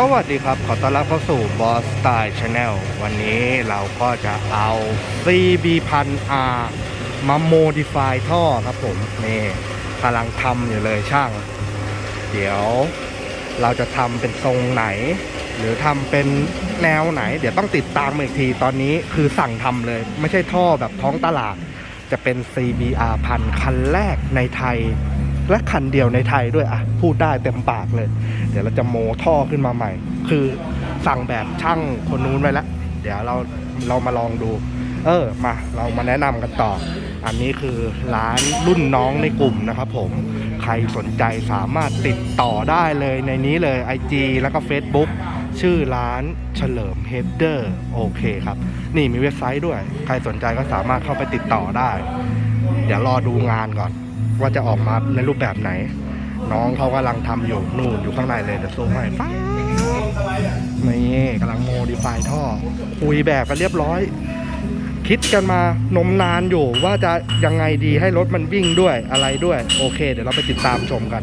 สวัสดีครับ ขอต้อนรับเข้าสู่ Boss Style Channel วันนี้เราก็จะเอา CB พัน R มา modify ท่อครับผม นี่กำลังทำอยู่เลยช่าง เดี๋ยวเราจะทำเป็นทรงไหน หรือทำเป็นแนวไหน เดี๋ยวต้องติดตามอีกทีตอนนี้คือสั่งทำเลย ไม่ใช่ท่อแบบท้องตลาด จะเป็น CBR พันคันแรกในไทย และคันเดียวในไทยด้วยอะ พูดได้เต็มปากเลย ดี๋ยวเราจะโมท่อขึ้นมาใหม่ คือสั่งแบบช่างคนนู้นไว้แล้วเดี๋ยวเราเรามาลองดู เออมาเรามาแนะนำกันต่อ อันนี้คือร้านรุ่นน้องในกลุ่มนะครับผมใครสนใจสามารถติดต่อได้เลยในนี้เลย IG แล้วก็ Facebook ชื่อร้านเฉลิมเฮดเดอร์โอเคครับ นี่มีเว็บไซต์ด้วย ใครสนใจก็สามารถเข้าไปติดต่อได้ เดี๋ยวรอดูงานก่อน ว่าจะออกมาในรูปแบบไหน น้องเขากำลังทำอยู่นู่นอยู่ข้างในเลยเดี๋ยวซูมให้ฟ้านี่กำลังโมดิฟายท่อ คุยแบบกันเรียบร้อย คิดกันมานมนานอยู่ว่าจะยังไงดีให้รถมันวิ่งด้วยอะไรด้วย โอเค เดี๋ยวเราไปติดตามชมกัน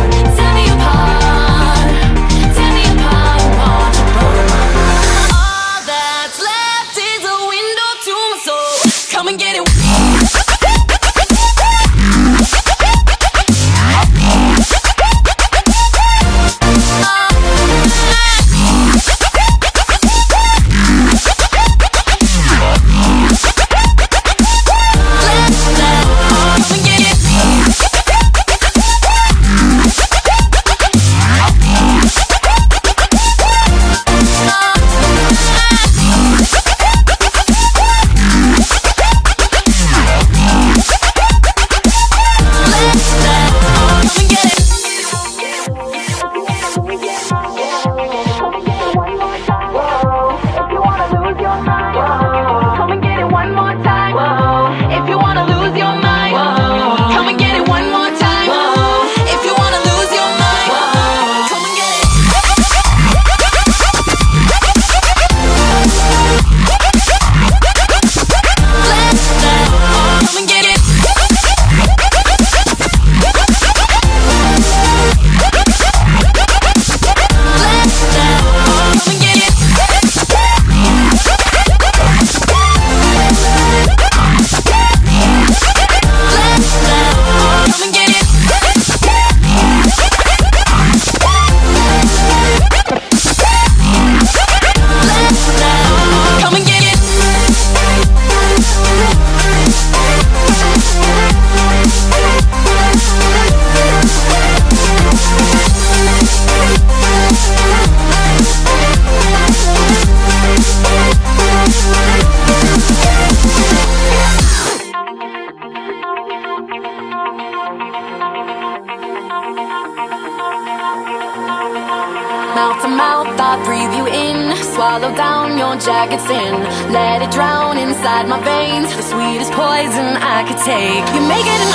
Mouth to mouth, I breathe you in. Swallow down your jagged sin. Let it drown inside my veins. The sweetest poison I could take. You make it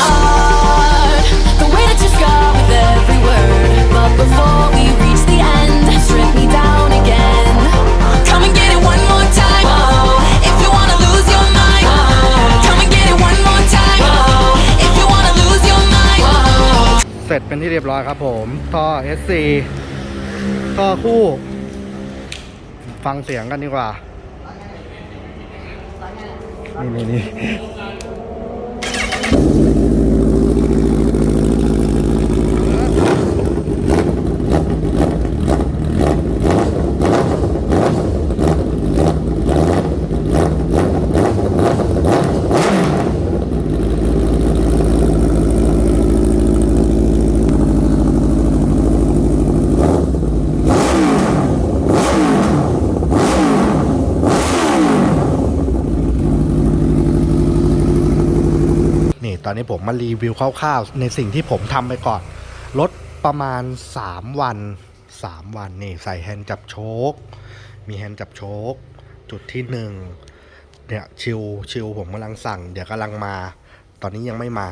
เป็นที่เรียบร้อยครับผมท่อ SC ท่อคู่ ฟังเสียงกันดีกว่า นี่นี่นี่ ตอนนี้ผมมารีวิวคร่าวๆ ในสิ่งที่ผมทำไปก่อน รถประมาณ 3 วัน 3 วันนี่ใส่แฮนด์จับโชคมีแฮนด์จับโชคจุดที่หนึ่งเนี่ยชิวชิวผมกำลังสั่ง เดี๋ยวกำลังมา ตอนนี้ยังไม่มา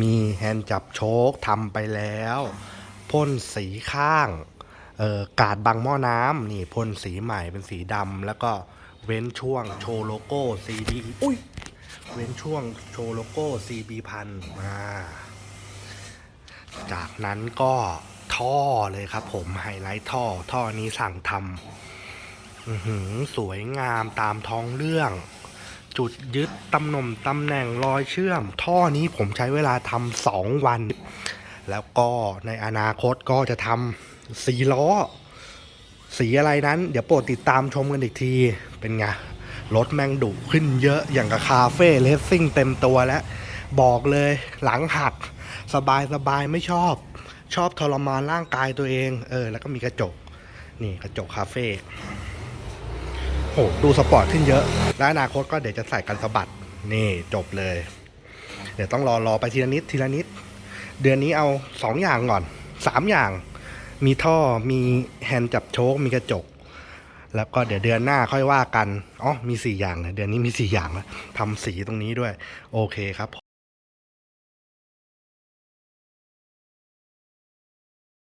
มีแฮนด์จับโชคทำไปแล้วพ่นสีข้างกาดบังหม้อน้ำนี่พ่นสีใหม่เป็นสีดำแล้วก็เว้นช่วงโชว์โลโก้ CB อุ้ย เว้นช่วงโชว์โลโก้ CB พันมาจากนั้นก็ท่อเลยครับผมไฮไลท์ท่อ ท่อนี้สั่งทำสวยงามตามท้องเรื่อง จุดยึดตำหน่มตำแหน่งรอยเชื่อม ท่อนี้ผมใช้เวลาทำสองวัน แล้วก็ในอนาคตก็จะทำสีล้อ สีอะไรนั้น เดี๋ยวโปรดติดตามชมกันอีกทีเป็นไง รถแม่งดุขึ้นเยอะอย่างกับคาเฟ่เลสซิ่งเต็มตัวแล้ว บอกเลยหลังหัก สบายสบายไม่ชอบ ชอบทรมานร่างกายตัวเอง เออ แล้วก็มีกระจก นี่กระจกคาเฟ่โหดูสปอร์ตขึ้นเยอะ และอนาคตก็เดี๋ยวจะใส่กันสะบัด นี่จบเลย เดี๋ยวต้องรอรอไปทีละนิดทีละนิด เดือนนี้เอาสองอย่างก่อนสามอย่าง มีท่อมีแฮนด์จับโชคมีกระจก แล้วก็เดี๋ยวเดือนหน้าค่อยว่ากัน อ๋อ มีสี่อย่างนะเดือนนี้มีสี่อย่างนะทำสีตรงนี้ด้วย โอเคครับ